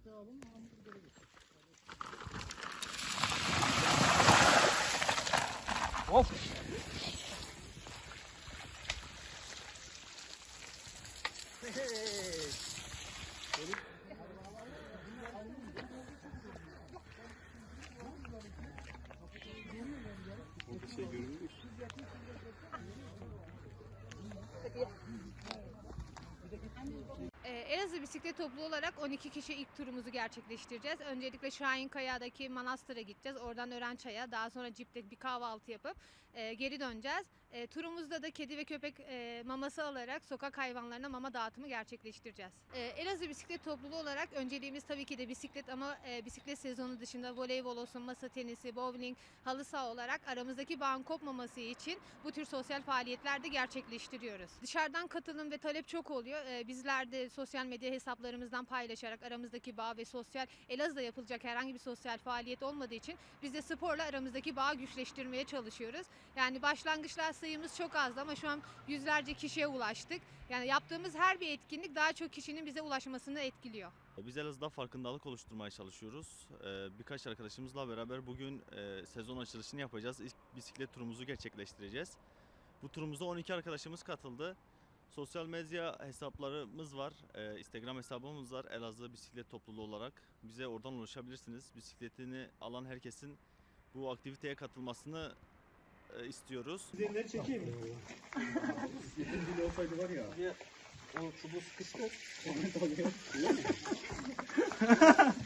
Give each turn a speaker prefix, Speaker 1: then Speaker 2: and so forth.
Speaker 1: istiyorum.
Speaker 2: Of.
Speaker 1: Ee, Elazığ Bisiklet Topluluğu olarak 12 kişi ilk turumuzu gerçekleştireceğiz. Öncelikle Şahinkaya'daki Manastır'a gideceğiz. Oradan Örençay'a, daha sonra Cip'te bir kahvaltı yapıp e, geri döneceğiz. E, turumuzda da kedi ve köpek e, maması alarak sokak hayvanlarına mama dağıtımı gerçekleştireceğiz. E, Elazığ Bisiklet Topluluğu olarak önceliğimiz tabii ki de bisiklet ama e, bisiklet sezonu dışında voleybol olsun, masa tenisi, bowling, halı saha olarak aramızdaki bağın kopmaması için bu tür sosyal faaliyetler de gerçekleştiriyoruz. Dışarıdan katılım ve talep çok oluyor. Ee, bizler de sosyal medya hesaplarımızdan paylaşarak aramızdaki bağ ve sosyal Elazığ'da yapılacak herhangi bir sosyal faaliyet olmadığı için biz de sporla aramızdaki bağı güçleştirmeye çalışıyoruz. Yani başlangıçlar sayımız çok azdı ama şu an yüzlerce kişiye ulaştık. Yani yaptığımız her bir etkinlik daha çok kişinin bize ulaşmasını etkiliyor.
Speaker 3: Biz Elazığ'da farkındalık oluşturmaya çalışıyoruz. Ee, birkaç arkadaşımızla beraber bugün e, sezon açılışını yapacağız. İlk bisiklet turumuzu gerçekleştireceğiz. Bu turumuza 12 arkadaşımız katıldı. Sosyal medya hesaplarımız var. Instagram hesabımız var. Elazığ Bisiklet Topluluğu olarak. Bize oradan ulaşabilirsiniz. Bisikletini alan herkesin bu aktiviteye katılmasını e, istiyoruz.
Speaker 4: Üzerinden çekeyim mi? Yetim dili olsaydı var ya.
Speaker 2: O çubuğu sıkıştı.